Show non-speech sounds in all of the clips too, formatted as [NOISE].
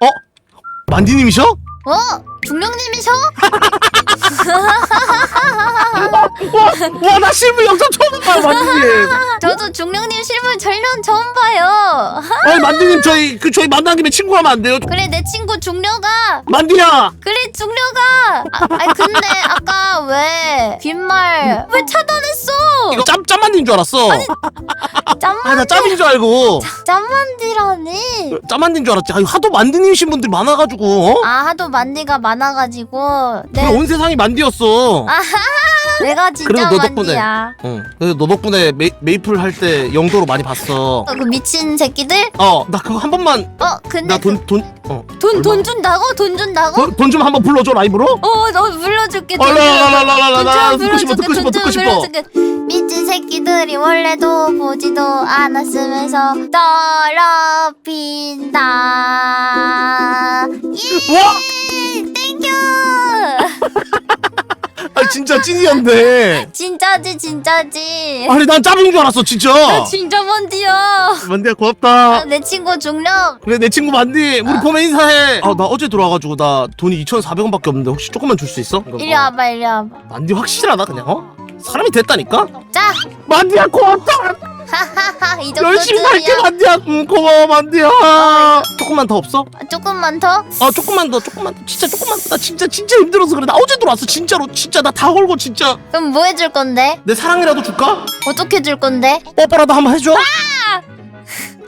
어? 만디님이셔? 어? 중령님이셔? 와나 실물 영상 처음 봐요 만디님 [LAUGHS] 저도 중령님 실물 전련 처음 봐요. [LAUGHS] 아니 만디님 저희 그 저희 만난 김에 친구 하면 안 돼요? 그래 내 친구 중려가 만디야 그래 중려가 아, 아니 근데 아까 왜 빈말 왜 차단했어? 이거 짬 짬만디인 줄 알았어 짬만 아 나 짬인 줄 알고. 짬만디라니. 짬만디인 줄 알았지. 아니 하도 만디님이신 분들이 많아가지고 어? 아 하도 만디가 많아가지고. 그래 내, 온 세상이 만디였어 내가 진짜 그래도 너 덕분에. 만디야 응 그래서 너 덕분에 메, 메이플 할 때 영도로 많이 봤어 어, 그 미친 새끼들? 어 나 그거 한 번만 어 근데 나 돈 돈 어. 돈, 돈 준다고? 돈 준다고? 돈, 돈좀 한번 불러줘 라이브로? 어, 너 불러줄게. 어, 라라라라라라, 돈좀 듣고 싶어. 듣고 싶어, 듣고 싶어. 미친 새끼들이 원래도 보지도 않았으면서 더럽힌다. 예, 와! 진짜 찐이었네 [LAUGHS] 진짜지, 진짜지. 아니 난 짬인 줄 알았어 진짜 나 진짜 먼디야. 만디야 고맙다 내 친구 중력. 그래 내 친구 만디 우리 보면 인사해 아 나 어제 들어와가지고 나 돈이 2,400원밖에 없는데 혹시 조금만 줄 수 있어? 이거 이리 어. 와봐, 이리 와봐. 만디 확실하다 그냥 어? 사람이 됐다니까? 자, 만디야 고맙다 열심히 살게. 만디야 응, 고마워 만디야 어, 조금만 더 없어? 조금만 더? 아 조금만 더 조금만 더 진짜 조금만 더나 진짜 진짜 힘들어서 그래 나 어제 들어왔어 진짜로 진짜 나 다 걸고 진짜 그럼 뭐 해줄 건데? 내 사랑이라도 줄까? 어떻게 줄 건데? 뽀뽀라도 한번 해줘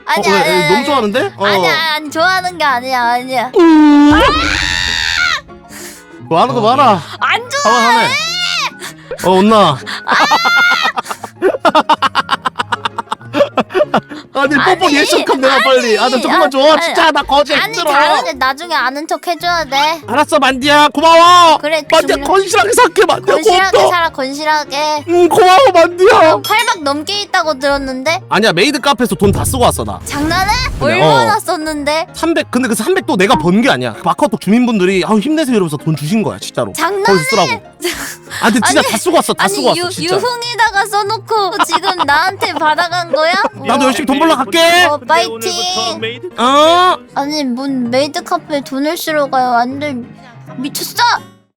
아니야, 어, 왜, 아니야, 왜, 너무. 좋아하는데? 어. 아니야, 아니, 좋아하는 게 아니야, 아니야. 음. 뭐 하는 거 봐라 안 좋아. 하네 어 온나 아니 뽀뽀 아니, 예측함 내가 빨리 아나 조금만 줘 아니, 진짜 나 거지 아니, 힘들어 다른데 나중에 아는 척 해줘야 돼. 알았어 만디야 고마워 그래, 만디야 좀- 건실하게 살게 만디야 건실하게 고맙다 살아, 건실하게. 응 고마워 만디야 어, 8박 넘게 있다고 들었는데? 아니야 메이드 카페에서 돈 다 쓰고 왔어 나 장난해? 그래, 얼마나 어. 썼는데? 300 근데 그 300도 내가 번 게 아니야 그 마카오톡 주민분들이 아우 힘내세요 이러면서 돈 주신 거야 진짜로 장난해? 거기서 쓰라고 아 근데 진짜 아니, 다 쓰고 왔어 다 아니, 쓰고 왔어 유, 진짜 유흥에다가 써놓고 지금 나한테 받아간 거야? 나도 열심히 돈 벌러 갈게 어, 파이팅! 어 아니, 뭔 메이드 카페에 돈을 쓰러 가요. 안 돼. 미쳤어!